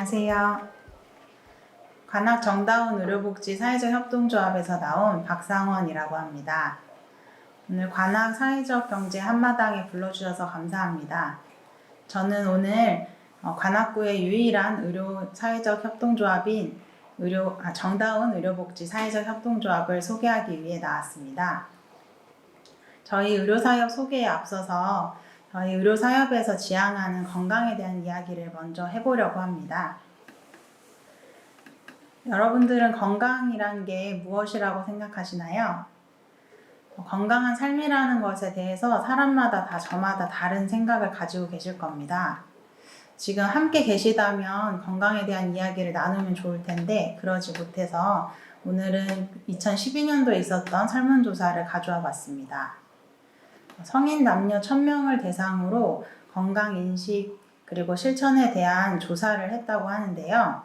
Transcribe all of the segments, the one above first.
안녕하세요. 관악 정다운 의료복지 사회적 협동조합에서 나온 박상원이라고 합니다. 오늘 관악 사회적 경제 한마당에 불러주셔서 감사합니다. 저는 오늘 어, 관악구의 유일한 의료 사회적 협동조합인 의료 아, 정다운 의료복지 사회적 협동조합을 소개하기 위해 나왔습니다. 저희 의료사협 소개에 앞서서 저희 의료 사협에서 지향하는 건강에 대한 이야기를 먼저 해보려고 합니다. 여러분들은 건강이란 게 무엇이라고 생각하시나요? 어, 건강한 삶이라는 것에 대해서 사람마다 다 저마다 다른 생각을 가지고 계실 겁니다. 지금 함께 계시다면 건강에 대한 이야기를 나누면 좋을 텐데 그러지 못해서 오늘은 2012년도에 있었던 설문조사를 가져와 봤습니다. 성인 남녀 1000명을 대상으로 건강 인식 그리고 실천에 대한 조사를 했다고 하는데요.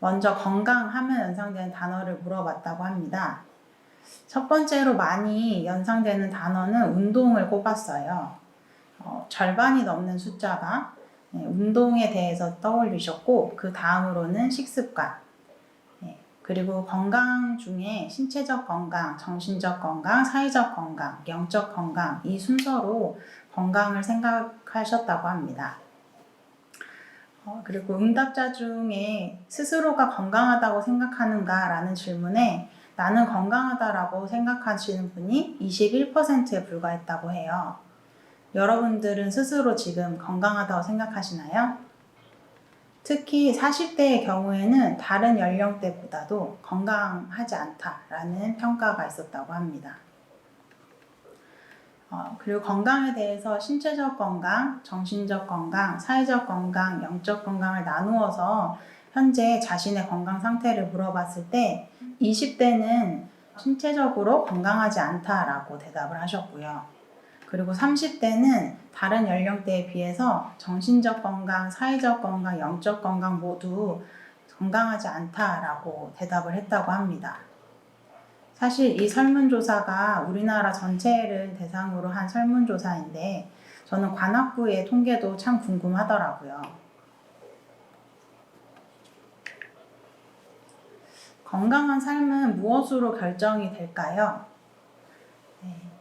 먼저 건강하면 연상되는 단어를 물어봤다고 합니다. 첫 번째로 많이 연상되는 단어는 운동을 꼽았어요. 어, 절반이 넘는 숫자가 네, 운동에 대해서 떠올리셨고 그 다음으로는 식습관 네, 그리고 건강 중에 신체적 건강, 정신적 건강, 사회적 건강, 영적 건강 이 순서로 건강을 생각하셨다고 합니다. 어, 그리고 응답자 중에 스스로가 건강하다고 생각하는가라는 질문에 나는 건강하다라고 생각하시는 분이 21%에 불과했다고 해요. 여러분들은 스스로 지금 건강하다고 생각하시나요? 특히 40대의 경우에는 다른 연령대보다도 건강하지 않다라는 평가가 있었다고 합니다. 어, 그리고 건강에 대해서 신체적 건강, 정신적 건강, 사회적 건강, 영적 건강을 나누어서 현재 자신의 건강 상태를 물어봤을 때 20대는 신체적으로 건강하지 않다라고 대답을 하셨고요. 그리고 30대는 다른 연령대에 비해서 정신적 건강, 사회적 건강, 영적 건강 모두 건강하지 않다라고 대답을 했다고 합니다. 사실 이 설문조사가 우리나라 전체를 대상으로 한 설문조사인데 저는 관악구의 통계도 참 궁금하더라고요. 건강한 삶은 무엇으로 결정이 될까요? 네.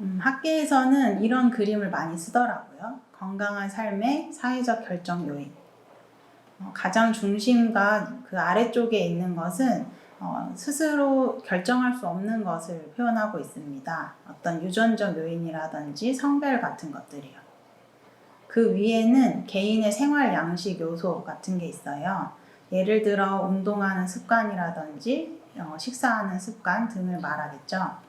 음, 학계에서는 이런 그림을 많이 쓰더라고요. 건강한 삶의 사회적 결정 요인. 어, 가장 중심과 그 아래쪽에 있는 것은 어, 스스로 결정할 수 없는 것을 표현하고 있습니다. 어떤 유전적 요인이라든지 성별 같은 것들이요. 그 위에는 개인의 생활 양식 요소 같은 게 있어요. 예를 들어 운동하는 습관이라든지 어, 식사하는 습관 등을 말하겠죠.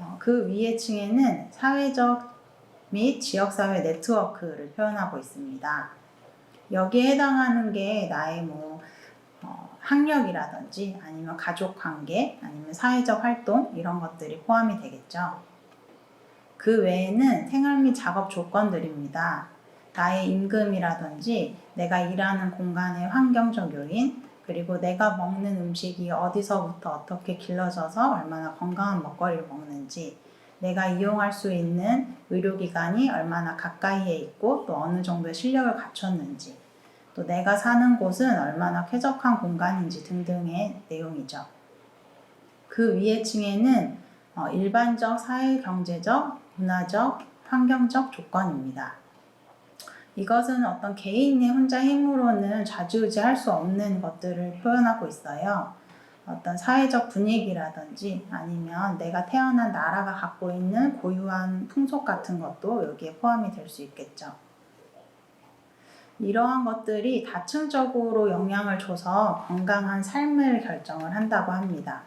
어, 그 위에 층에는 사회적 및 지역사회 네트워크를 표현하고 있습니다. 여기에 해당하는 게 나의 뭐 어, 학력이라든지 아니면 가족 관계 아니면 사회적 활동 이런 것들이 포함이 되겠죠. 그 외에는 생활 및 작업 조건들입니다. 나의 임금이라든지 내가 일하는 공간의 환경적 요인 그리고 내가 먹는 음식이 어디서부터 어떻게 길러져서 얼마나 건강한 먹거리를 먹는지 내가 이용할 수 있는 의료기관이 얼마나 가까이에 있고 또 어느 정도의 실력을 갖췄는지 또 내가 사는 곳은 얼마나 쾌적한 공간인지 등등의 내용이죠. 그 위에 층에는 어, 일반적 사회 경제적, 문화적, 환경적 조건입니다. 이것은 어떤 개인의 혼자 힘으로는 좌지우지할 수 없는 것들을 표현하고 있어요. 어떤 사회적 분위기라든지 아니면 내가 태어난 나라가 갖고 있는 고유한 풍속 같은 것도 여기에 포함이 될 수 있겠죠. 이러한 것들이 다층적으로 영향을 줘서 건강한 삶을 결정을 한다고 합니다.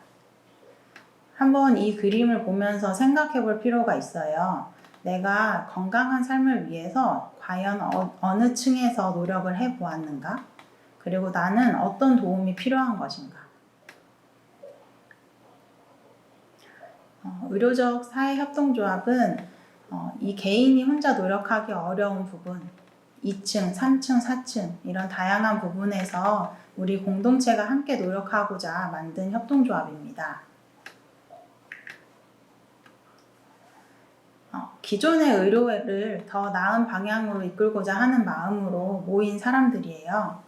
한번 이 그림을 보면서 생각해 볼 필요가 있어요. 내가 건강한 삶을 위해서 과연 어, 느 층에서 노력을 해 보았는가? 그리고 나는 어떤 도움이 필요한 것인가? 어, 의료적 사회협동조합은 어, 이 개인이 혼자 노력하기 어려운 부분, 2층, 3층, 4층 이런 다양한 부분에서 우리 공동체가 함께 노력하고자 만든 협동조합입니다. 어, 기존의 의료를 더 나은 방향으로 이끌고자 하는 마음으로 모인 사람들이에요.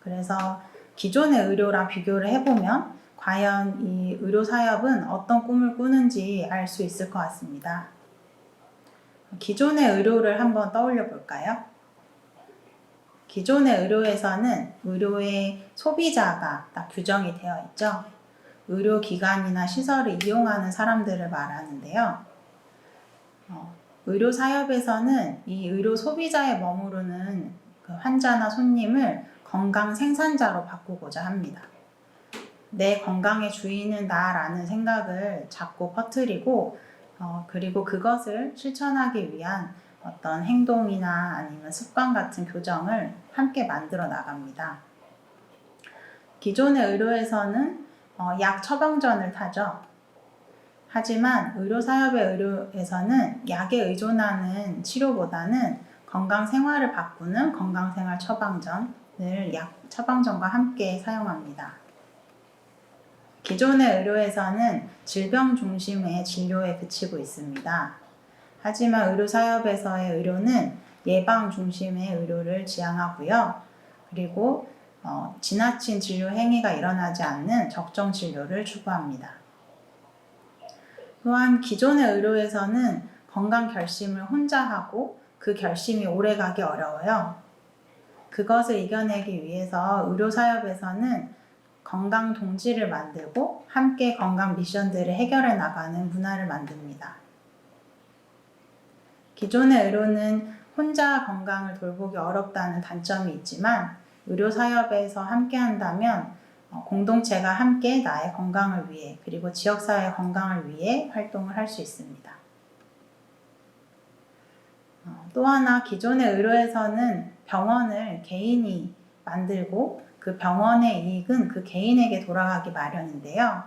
그래서 기존의 의료랑 비교를 해보면 과연 이 의료 사업은 어떤 꿈을 꾸는지 알 수 있을 것 같습니다. 기존의 의료를 한번 떠올려 볼까요? 기존의 의료에서는 의료의 소비자가 딱 규정이 되어 있죠. 의료기관이나 시설을 이용하는 사람들을 말하는데요. 어, 의료 사업에서는 이 의료 소비자에 머무르는 그 환자나 손님을 건강 생산자로 바꾸고자 합니다. 내 건강의 주인은 나라는 생각을 자꾸 퍼뜨리고 어, 그리고 그것을 실천하기 위한 어떤 행동이나 아니면 습관 같은 교정을 함께 만들어 나갑니다. 기존의 의료에서는 어, 약 처방전을 타죠. 하지만 의료 사업의 의료에서는 약에 의존하는 치료보다는 건강 생활을 바꾸는 건강 생활 처방전을 약 처방전과 함께 사용합니다. 기존의 의료에서는 질병 중심의 진료에 그치고 있습니다. 하지만 의료 사업에서의 의료는 예방 중심의 의료를 지향하고요. 그리고 어, 지나친 진료 행위가 일어나지 않는 적정 진료를 추구합니다. 또한 기존의 의료에서는 건강 결심을 혼자 하고 그 결심이 오래가기 어려워요. 그것을 이겨내기 위해서 의료 사업에서는 건강 동지를 만들고 함께 건강 미션들을 해결해 나가는 문화를 만듭니다. 기존의 의료는 혼자 건강을 돌보기 어렵다는 단점이 있지만 의료 사업에서 함께 한다면 어, 공동체가 함께 나의 건강을 위해 그리고 지역사회 건강을 위해 활동을 할 수 있습니다. 어, 또 하나 기존의 의료에서는 병원을 개인이 만들고 그 병원의 이익은 그 개인에게 돌아가기 마련인데요.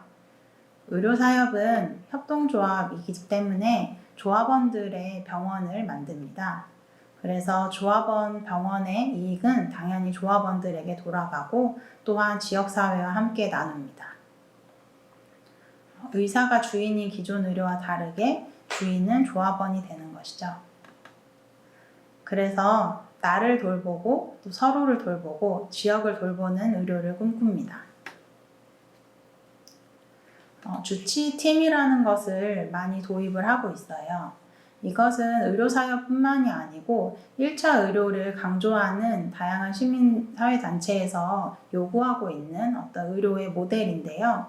의료사업은 협동조합이기 때문에 조합원들의 병원을 만듭니다. 그래서 조합원 병원의 이익은 당연히 조합원들에게 돌아가고 또한 지역사회와 함께 나눕니다. 의사가 주인인 기존 의료와 다르게 주인은 조합원이 되는 것이죠. 그래서 나를 돌보고 또 서로를 돌보고 지역을 돌보는 의료를 꿈꿉니다. 어, 주치팀이라는 것을 많이 도입을 하고 있어요. 이것은 의료사업뿐만이 아니고 1차 의료를 강조하는 다양한 시민사회단체에서 요구하고 있는 어떤 의료의 모델인데요.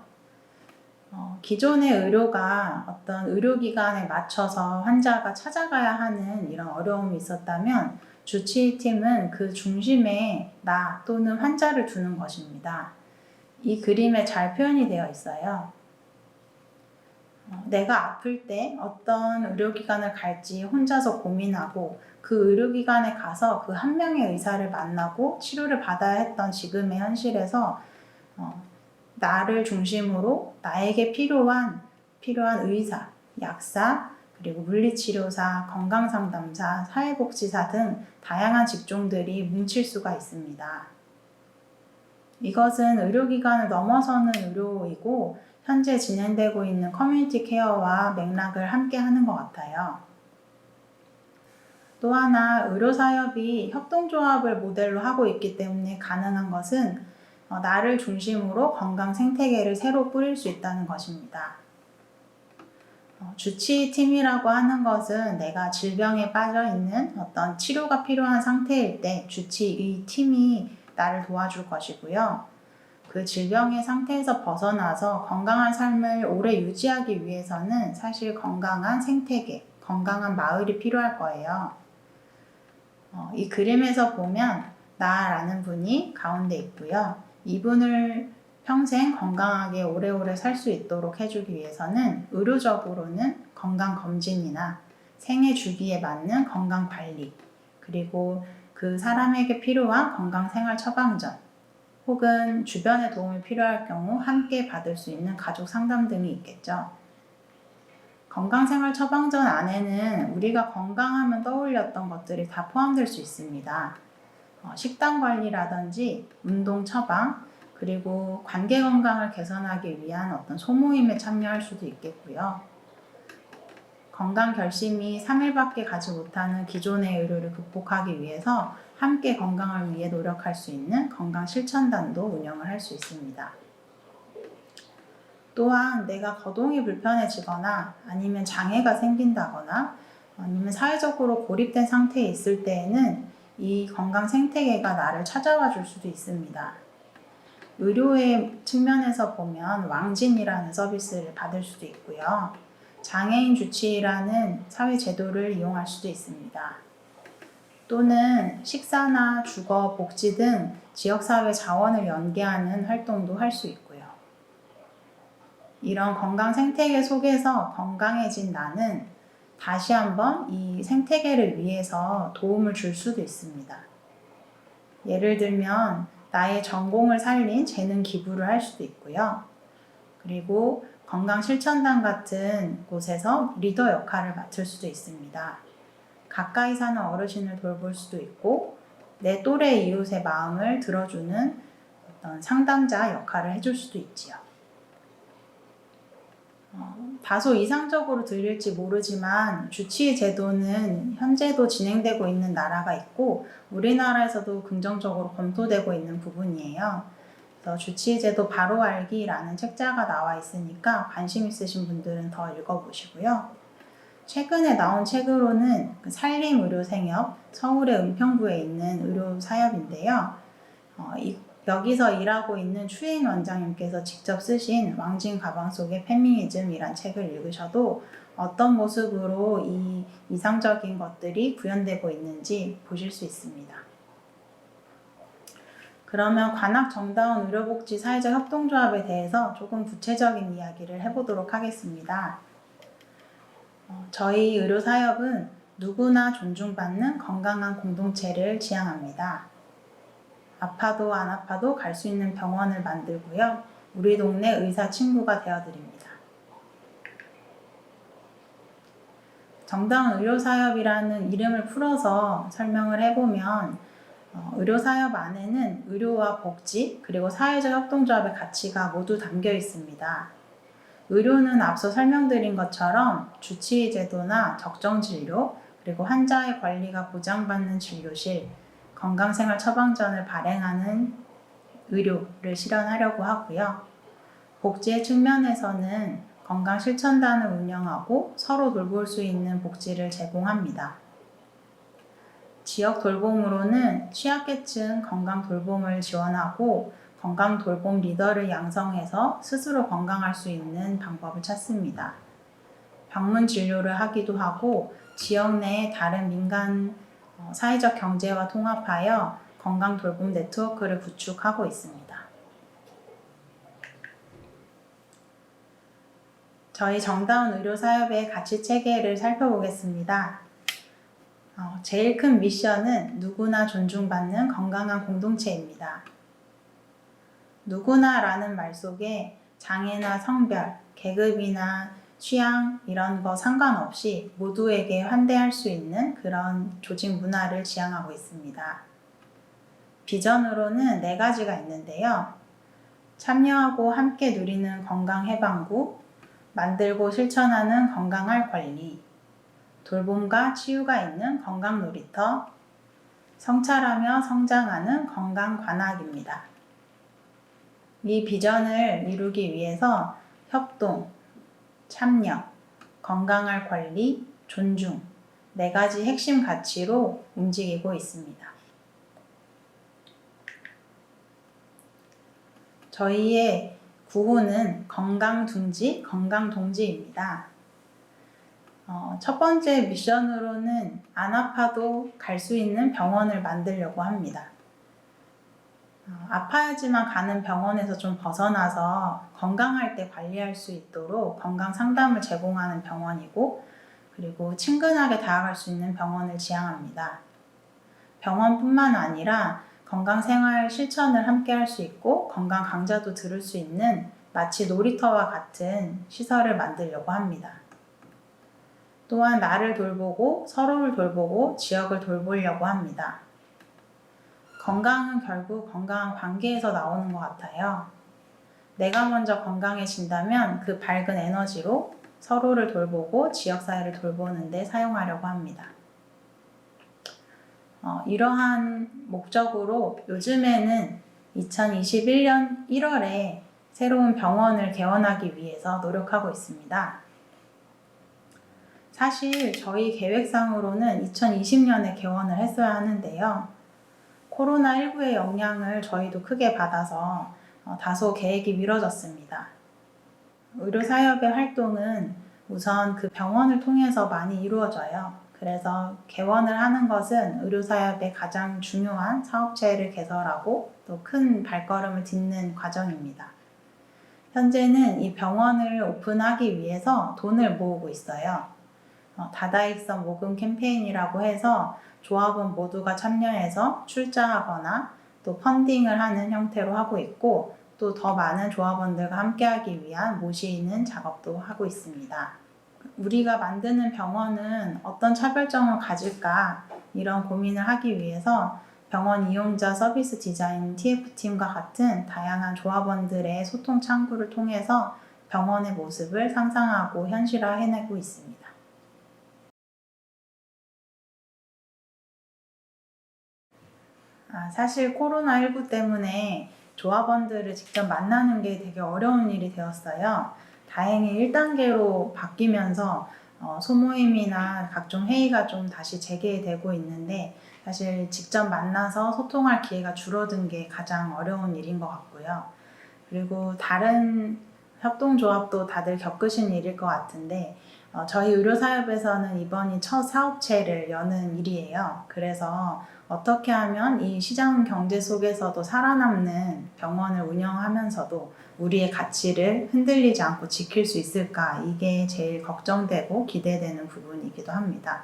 어, 기존의 의료가 어떤 의료기관에 맞춰서 환자가 찾아가야 하는 이런 어려움이 있었다면 주치의팀은 그 중심에 나 또는 환자를 두는 것입니다. 이 그림에 잘 표현이 되어 있어요. 어, 내가 아플 때 어떤 의료기관을 갈지 혼자서 고민하고 그 의료기관에 가서 그 한 명의 의사를 만나고 치료를 받아야 했던 지금의 현실에서 어, 나를 중심으로 나에게 필요한 필요한 의사, 약사, 그리고 물리치료사, 건강상담사, 사회복지사 등 다양한 직종들이 뭉칠 수가 있습니다. 이것은 의료기관을 넘어서는 의료이고 현재 진행되고 있는 커뮤니티 케어와 맥락을 함께 하는 것 같아요. 또 하나 의료사업이 협동조합을 모델로 하고 있기 때문에 가능한 것은 어, 나를 중심으로 건강 생태계를 새로 꾸릴 수 있다는 것입니다. 어, 주치팀이라고 하는 것은 내가 질병에 빠져 있는 어떤 치료가 필요한 상태일 때 주치의 팀이 나를 도와줄 것이고요. 그 질병의 상태에서 벗어나서 건강한 삶을 오래 유지하기 위해서는 사실 건강한 생태계, 건강한 마을이 필요할 거예요. 어, 이 그림에서 보면 나라는 분이 가운데 있고요. 이분을 평생 건강하게 오래오래 살 수 있도록 해주기 위해서는 의료적으로는 건강검진이나 생애 주기에 맞는 건강관리, 그리고 그 사람에게 필요한 건강생활 처방전, 혹은 주변의 도움이 필요할 경우 함께 받을 수 있는 가족 상담 등이 있겠죠. 건강생활 처방전 안에는 우리가 건강하면 떠올렸던 것들이 다 포함될 수 있습니다. 어, 식단 관리라든지 운동 처방, 그리고 관계 건강을 개선하기 위한 어떤 소모임에 참여할 수도 있겠고요. 건강 결심이 3일밖에 가지 못하는 기존의 의료를 극복하기 위해서 함께 건강을 위해 노력할 수 있는 건강 실천단도 운영을 할 수 있습니다. 또한 내가 거동이 불편해지거나 아니면 장애가 생긴다거나 아니면 사회적으로 고립된 상태에 있을 때에는 이 건강 생태계가 나를 찾아와 줄 수도 있습니다. 의료의 측면에서 보면 왕진이라는 서비스를 받을 수도 있고요. 장애인 주치의라는 사회 제도를 이용할 수도 있습니다. 또는 식사나 주거, 복지 등 지역사회 자원을 연계하는 활동도 할 수 있고요. 이런 건강 생태계 속에서 건강해진 나는 다시 한번 이 생태계를 위해서 도움을 줄 수도 있습니다. 예를 들면 나의 전공을 살린 재능 기부를 할 수도 있고요. 그리고 건강 실천단 같은 곳에서 리더 역할을 맡을 수도 있습니다. 가까이 사는 어르신을 돌볼 수도 있고 내 또래 이웃의 마음을 들어주는 어떤 상담자 역할을 해줄 수도 있지요. 어, 다소 이상적으로 들릴지 모르지만 주치의 제도는 현재도 진행되고 있는 나라가 있고 우리나라에서도 긍정적으로 검토되고 있는 부분이에요. 그래서 주치의 제도 바로 알기라는 책자가 나와 있으니까 관심 있으신 분들은 더 읽어보시고요. 최근에 나온 책으로는 그 산림 의료 생협 서울의 은평구에 있는 의료 사협인데요. 어, 이, 여기서 일하고 있는 추인 원장님께서 직접 쓰신 왕진 가방 속의 페미니즘이란 책을 읽으셔도 어떤 모습으로 이 이상적인 것들이 구현되고 있는지 보실 수 있습니다. 그러면 관악 정다운 의료복지 사회적 협동조합에 대해서 조금 구체적인 이야기를 해보도록 하겠습니다. 어, 저희 의료사협은 누구나 존중받는 건강한 공동체를 지향합니다. 아파도 안 아파도 갈 수 있는 병원을 만들고요. 우리 동네 의사 친구가 되어드립니다. 정다운 의료사협이라는 이름을 풀어서 설명을 해보면 어, 의료사협 안에는 의료와 복지 그리고 사회적 협동조합의 가치가 모두 담겨 있습니다. 의료는 앞서 설명드린 것처럼 주치의 제도나 적정 진료 그리고 환자의 관리가 보장받는 진료실 건강생활 처방전을 발행하는 의료를 실현하려고 하고요. 복지의 측면에서는 건강 실천단을 운영하고 서로 돌볼 수 있는 복지를 제공합니다. 지역 돌봄으로는 취약계층 건강 돌봄을 지원하고 건강 돌봄 리더를 양성해서 스스로 건강할 수 있는 방법을 찾습니다. 방문 진료를 하기도 하고 지역 내 다른 민간 어, 사회적 경제와 통합하여 건강 돌봄 네트워크를 구축하고 있습니다. 저희 정다운 의료사협의 가치 체계를 살펴보겠습니다. 어, 제일 큰 미션은 누구나 존중받는 건강한 공동체입니다. 누구나라는 말 속에 장애나 성별, 계급이나 취향 이런 거 상관없이 모두에게 환대할 수 있는 그런 조직 문화를 지향하고 있습니다. 비전으로는 네 가지가 있는데요. 참여하고 함께 누리는 건강 해방구, 만들고 실천하는 건강할 관리, 돌봄과 치유가 있는 건강 놀이터, 성찰하며 성장하는 건강 관악입니다. 이 비전을 이루기 위해서 협동, 참여, 건강할 관리, 존중 네 가지 핵심 가치로 움직이고 있습니다. 저희의 구호는 건강둥지, 건강동지입니다. 어, 첫 번째 미션으로는 안 아파도 갈 수 있는 병원을 만들려고 합니다. 어, 아파야지만 가는 병원에서 좀 벗어나서 건강할 때 관리할 수 있도록 건강 상담을 제공하는 병원이고 그리고 친근하게 다가갈 수 있는 병원을 지향합니다. 병원뿐만 아니라 건강 생활 실천을 함께 할 수 있고 건강 강좌도 들을 수 있는 마치 놀이터와 같은 시설을 만들려고 합니다. 또한 나를 돌보고 서로를 돌보고 지역을 돌보려고 합니다. 건강은 결국 건강한 관계에서 나오는 것 같아요. 내가 먼저 건강해진다면 그 밝은 에너지로 서로를 돌보고 지역사회를 돌보는데 사용하려고 합니다. 어, 이러한 목적으로 요즘에는 2021년 1월에 새로운 병원을 개원하기 위해서 노력하고 있습니다. 사실 저희 계획상으로는 2020년에 개원을 했어야 하는데요. 코로나19의 영향을 저희도 크게 받아서 어, 다소 계획이 미뤄졌습니다. 의료사협의 활동은 우선 그 병원을 통해서 많이 이루어져요. 그래서 개원을 하는 것은 의료사협의 가장 중요한 사업체를 개설하고 또 큰 발걸음을 딛는 과정입니다. 현재는 이 병원을 오픈하기 위해서 돈을 모으고 있어요. 어, 다다익선 모금 캠페인이라고 해서 조합원 모두가 참여해서 출자하거나 또 펀딩을 하는 형태로 하고 있고 또 더 많은 조합원들과 함께하기 위한 모시는 작업도 하고 있습니다. 우리가 만드는 병원은 어떤 차별점을 가질까 이런 고민을 하기 위해서 병원 이용자 서비스 디자인 TF팀과 같은 다양한 조합원들의 소통 창구를 통해서 병원의 모습을 상상하고 현실화해내고 있습니다. 아, 사실 코로나19 때문에 조합원들을 직접 만나는 게 되게 어려운 일이 되었어요. 다행히 1단계로 바뀌면서 어, 소모임이나 각종 회의가 좀 다시 재개되고 있는데 사실 직접 만나서 소통할 기회가 줄어든 게 가장 어려운 일인 것 같고요. 그리고 다른 협동조합도 다들 겪으신 일일 것 같은데 어, 저희 의료사협에서는 이번이 첫 사업체를 여는 일이에요. 그래서 어떻게 하면 이 시장 경제 속에서도 살아남는 병원을 운영하면서도 우리의 가치를 흔들리지 않고 지킬 수 있을까 이게 제일 걱정되고 기대되는 부분이기도 합니다.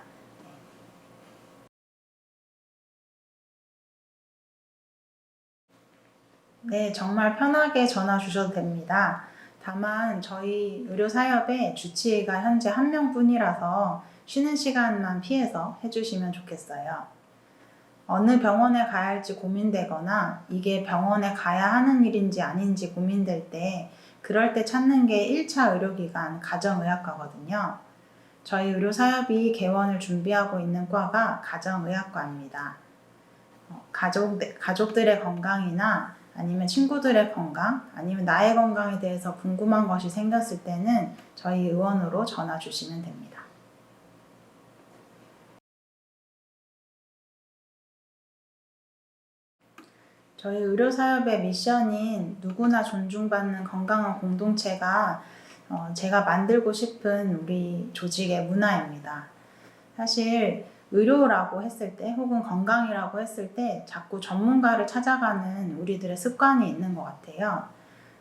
네, 정말 편하게 전화 주셔도 됩니다. 다만 저희 의료 사협의 주치의가 현재 한 명뿐이라서 쉬는 시간만 피해서 해주시면 좋겠어요. 어느 병원에 가야 할지 고민되거나 이게 병원에 가야 하는 일인지 아닌지 고민될 때 그럴 때 찾는 게 1차 의료기관 가정의학과거든요. 저희 의료사협이 개원을 준비하고 있는 과가 가정의학과입니다. 어, 가족, 가족들의 건강이나 아니면 친구들의 건강, 아니면 나의 건강에 대해서 궁금한 것이 생겼을 때는 저희 의원으로 전화 주시면 됩니다. 저희 의료사협의 미션인 누구나 존중받는 건강한 공동체가 어, 제가 만들고 싶은 우리 조직의 문화입니다. 사실 의료라고 했을 때 혹은 건강이라고 했을 때 자꾸 전문가를 찾아가는 우리들의 습관이 있는 것 같아요.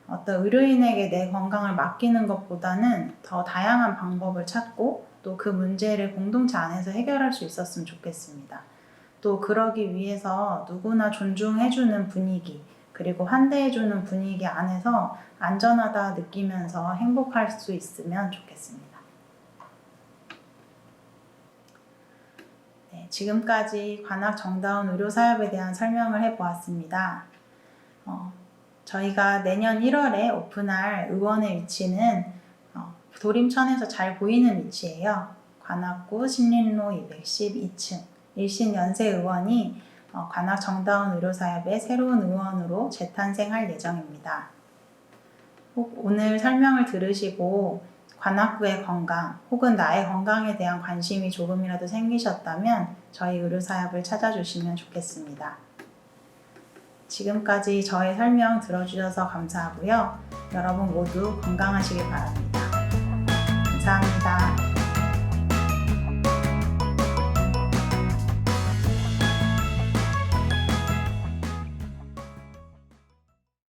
어떤 의료인에게 내 건강을 맡기는 것보다는 더 다양한 방법을 찾고 또 그 문제를 공동체 안에서 해결할 수 있었으면 좋겠습니다. 또 그러기 위해서 누구나 존중해주는 분위기, 그리고 환대해주는 분위기 안에서 안전하다 느끼면서 행복할 수 있으면 좋겠습니다. 네, 지금까지 관악 정다운 의료사협에 대한 설명을 해보았습니다. 어, 저희가 내년 1월에 오픈할 의원의 위치는 어, 도림천에서 잘 보이는 위치예요. 관악구 신림로 212층. 일신 연세 의원이 어, 관악 정다운 의료사협의 새로운 의원으로 재탄생할 예정입니다. 오늘 설명을 들으시고 관악구의 건강 혹은 나의 건강에 대한 관심이 조금이라도 생기셨다면 저희 의료사협을 찾아주시면 좋겠습니다. 지금까지 저의 설명 들어주셔서 감사하고요. 여러분 모두 건강하시길 바랍니다. 감사합니다.